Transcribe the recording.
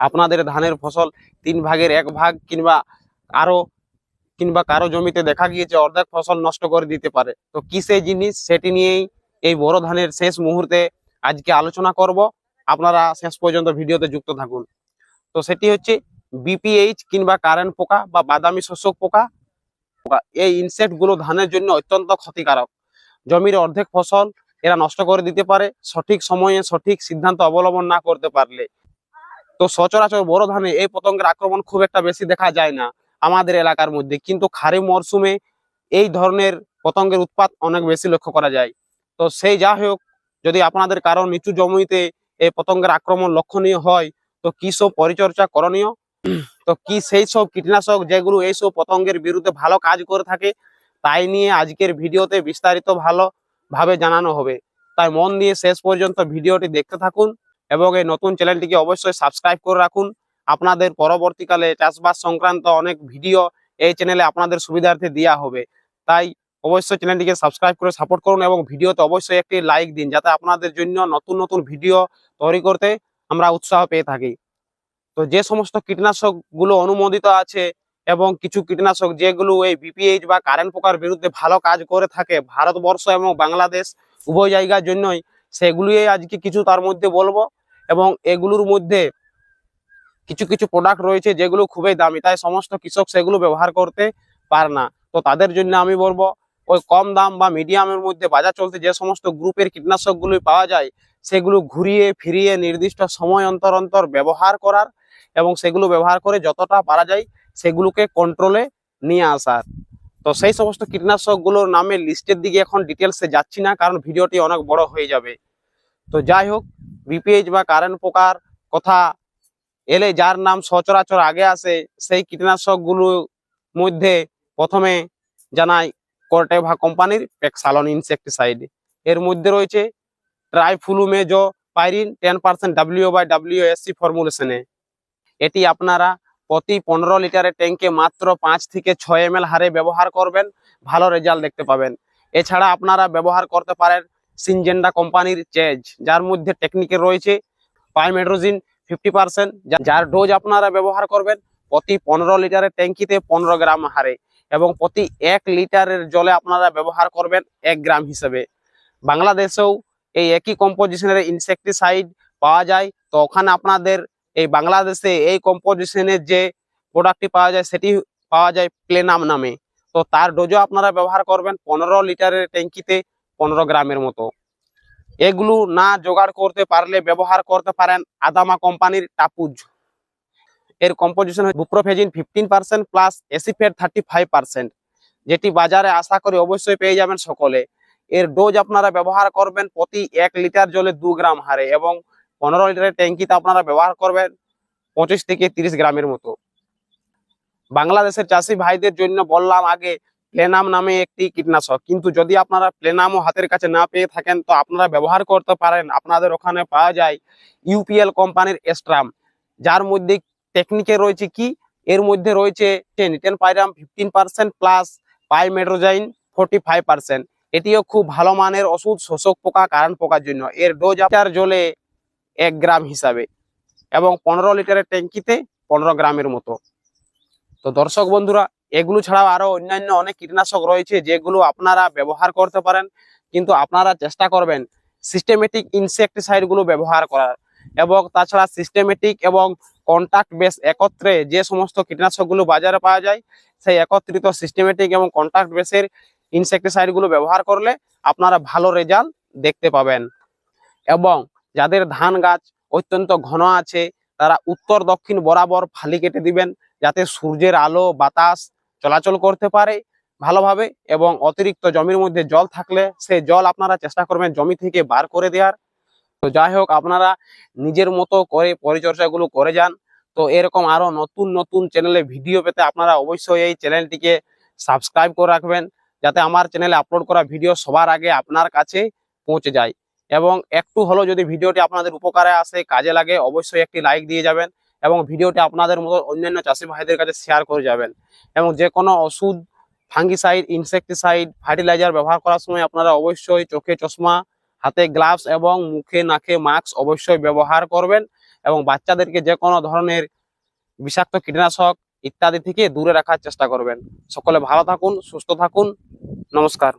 আপনাদের ধানের ফসল তিন ভাগের এক ভাগ কিংবা আরও কিংবা কারও জমিতে দেখা গিয়েছে অর্ধেক ফসল নষ্ট করে দিতে পারে। তো কি সেই জিনিস? সেটি নিয়েই এই বড় ধানের শেষ মুহূর্তে আজকে আলোচনা করব। আপনারা শেষ পর্যন্ত ভিডিওতে যুক্ত থাকুন। তো সেটি হচ্ছে বিপিএইচ কিংবা কারেন্ট পোকা বা বাদামি শোষক পোকা। এই ইনসেক্টগুলো ধানের জন্য অত্যন্ত ক্ষতিকারক। জমির অর্ধেক ফসল এরা নষ্ট করে দিতে পারে। সঠিক সময়ে সঠিক সিদ্ধান্ত অবলম্বন না করতে পারলে। তো সচরাচর বড় ধানে এই পতঙ্গের আক্রমণ খুব একটা বেশি দেখা যায় না আমাদের এলাকার মধ্যে। কিন্তু খারিফ মরশুমে এই ধরনের পতঙ্গের উৎপাত অনেক বেশি লক্ষ্য করা যায়। তো সেই যা হোক, যদি আপনাদের কারও নিচু জমিতে এই পতঙ্গের আক্রমণ লক্ষণীয় হয়, তো কি সব পরিচর্যা করণীয়? তো কি সেই সব কীটনাশক যেগুলো এইসব পতঙ্গের বিরুদ্ধে ভালো কাজ করে থাকে, তাই নিয়ে আজকের ভিডিওতে বিস্তারিত ভালো ভাবে জানানো হবে। তাই মন দিয়ে শেষ পর্যন্ত ভিডিওটি দেখতে থাকুন। এবং এই নতুন চ্যানেলটিকে অবশ্যই সাবস্ক্রাইব করে রাখুন। আপনাদের পরবর্তীকালে চাষবাস সংক্রান্ত অনেক ভিডিও এই চ্যানেলে আপনাদের সুবিধার্থে দেওয়া হবে। তাই অবশ্যই চ্যানেলটিকে সাবস্ক্রাইব করে সাপোর্ট করুন এবং ভিডিওতে অবশ্যই একটি লাইক দিন যাতে আপনাদের জন্য নতুন নতুন ভিডিও তৈরি করতে আমরা উৎসাহ পেয়ে থাকি। তো যে সমস্ত কীটনাশকগুলো অনুমোদিত আছে এবং কিছু কীটনাশক যেগুলো এই বিপিএইচ বা কারেন্ট পোকার বিরুদ্ধে ভালো কাজ করে থাকে ভারতবর্ষ এবং বাংলাদেশ উভয় জায়গার জন্যই সেগুলি আজকে কিছু তার মধ্যে বলব। এবং এগুলোর মধ্যে কিছু কিছু প্রোডাক্ট রয়েছে যেগুলো খুবই দামি। তাই সমস্ত কৃষক সেগুলো ব্যবহার করতে পারে না। তো তাদের জন্য আমি বলব, ওই কম দাম বা মিডিয়ামের মধ্যে বাজার চলতে যে সমস্ত গ্রুপের কীটনাশকগুলো পাওয়া যায়, সেগুলো ঘুরিয়ে ফিরিয়ে নির্দিষ্ট সময় অন্তর অন্তর ব্যবহার করার এবং সেগুলো ব্যবহার করে যতটা পারা যায়, সেগুলোকে কন্ট্রোলে নিয়ে আসার। তো সেই সমস্ত কীটনাশকগুলোর নামে লিস্টের দিকে এখন ডিটেলসে যাচ্ছি না, কারণ ভিডিওটি অনেক বড় হয়ে যাবে। তো যাই হোক বিপিএইচ বা কারেন্ট পোকার কথা এলে যার নাম সচরাচর আগে আসে, সেই কীটনাশকগুলোর মধ্যে প্রথমে জানাই কর্টেভা কোম্পানির পেক্সালন ইনসেকটিসাইড এর মধ্যে রয়েছে triflumezopyrim ten percent W by W SC ফর্মুলেশনে এটি আপনারা প্রতি পনেরো লিটারের ট্যাঙ্কে মাত্র পাঁচ থেকে ছয় এম হারে ব্যবহার করবেন, ভালো রেজাল্ট দেখতে পাবেন। এছাড়া আপনারা ব্যবহার করতে পারেন সিনজেন্ডা কোম্পানির চেজ, যার মধ্যে টেকনিকে রয়েছে পাইমেড্রোজিন ফিফটি পার্সেন্ট যার ডোজ আপনারা ব্যবহার করবেন প্রতি পনেরো লিটারের ট্যাঙ্কিতে পনেরো গ্রাম হারে এবং প্রতি এক লিটারের জলে আপনারা ব্যবহার করবেন এক গ্রাম হিসেবে। বাংলাদেশেও এই একই কম্পোজিশনের ইনসেকটিসাইড পাওয়া যায়, তো ওখানে আপনাদের এই বাংলাদেশে এই কম্পোজিশনের যে প্রোডাক্টটি পাওয়া যায়, সেটি পাওয়া যায় প্লেনাম নামে। তো তার ডোজও আপনারা ব্যবহার করবেন পনেরো লিটারের ট্যাঙ্কিতে পনেরো গ্রামের মতো। এগুলো না জোগাড় করতে পারলে, ব্যবহার করতে পারেন আদামা কোম্পানির টাপুজ। এর composition buprofezin fifteen percent plus acephate thirty five percent যেটি বাজারে আশা করি অবশ্যই পেয়ে যাবেন সকলে। এর ডোজ আপনারা ব্যবহার করবেন প্রতি এক লিটার জলে দু গ্রাম হারে এবং পনেরো লিটারের ট্যাঙ্কিতে আপনারা ব্যবহার করবেন পঁচিশ থেকে তিরিশ গ্রামের মতো। বাংলাদেশের চাষি ভাইদের জন্য বললাম আগে প্লেনাম নামে একটি কীটনাশক। কিন্তু যদি আপনারা প্লেনামও হাতের কাছে না পেয়ে থাকেন, তো আপনারা ব্যবহার করতে পারেন। আপনাদের ওখানে পাওয়া যায় ইউপিএল কোম্পানির এস্ট্রাম যার মধ্যে টেকনিকে রয়েছে কি? এর মধ্যে রয়েছে nitenpyram fifteen percent plus pymetrozine forty five percent. এটিও খুব ভালো মানের ওষুধ, শোষক পোকা, কারণ পোকার জন্য। এর ডোজ আপনার জলে এক গ্রাম হিসাবে এবং পনেরো লিটারের ট্যাঙ্কিতে পনেরো গ্রামের মতো। তো দর্শক বন্ধুরা এগুলো ছাড়াও আরও অন্যান্য অনেক কীটনাশক রয়েছে যেগুলো আপনারা ব্যবহার করতে পারেন, কিন্তু আপনারা চেষ্টা করবেন সিস্টেমেটিক ইনসেকটিসাইডগুলো ব্যবহার করার। এবং তাছাড়া সিস্টেমেটিক এবং কন্টাক্ট বেস একত্রে যে সমস্ত কীটনাশকগুলো বাজারে পাওয়া যায়, সেই একত্রিত সিস্টেমেটিক এবং কন্টাক্ট বেসের ইনসেকটিসাইডগুলো ব্যবহার করলে আপনারা ভালো রেজাল্ট দেখতে পাবেন। এবং যাদের ধান গাছ অত্যন্ত ঘন আছে, তারা উত্তর দক্ষিণ বরাবর ফালি কেটে দিবেন, যাতে সূর্যের আলো, বাতাস চলাচল করতে পারে ভালোভাবে এবং অতিরিক্ত জমির মধ্যে জল থাকলে সে জল আপনারা চেষ্টা করবেন জমি থেকে বার করে দেওয়ার। তো যাই হোক, আপনারা নিজের মতো করে পরিচর্যাগুলো করে যান। তো এরকম আরও নতুন নতুন চ্যানেলে ভিডিও পেতে আপনারা অবশ্যই এই চ্যানেলটিকে সাবস্ক্রাইব করে রাখবেন, যাতে আমার চ্যানেলে আপলোড করা ভিডিও সবার আগে আপনার কাছে পৌঁছে যায়। এবং একটু হলো যদি ভিডিওটি আপনাদের উপকারে আসে, কাজে লাগে, অবশ্যই একটি লাইক দিয়ে যাবেন। এবং ভিডিওটি আপনাদের মতো অন্যান্য চাষি ভাইদের কাছে শেয়ার করে যাবেন। এবং যে কোনো ওষুধ ফাঙ্গিসাইড ইনসেকটিসাইড ফার্টিলাইজার ব্যবহার করার সময় আপনারা অবশ্যই চোখে চশমা, হাতে গ্লাভস এবং মুখে নাকে মাস্ক অবশ্যই ব্যবহার করবেন এবং বাচ্চাদেরকে যে কোনো ধরনের বিষাক্ত কীটনাশক ইত্যাদি থেকে দূরে রাখার চেষ্টা করবেন। সকলে ভালো থাকুন, সুস্থ থাকুন। নমস্কার।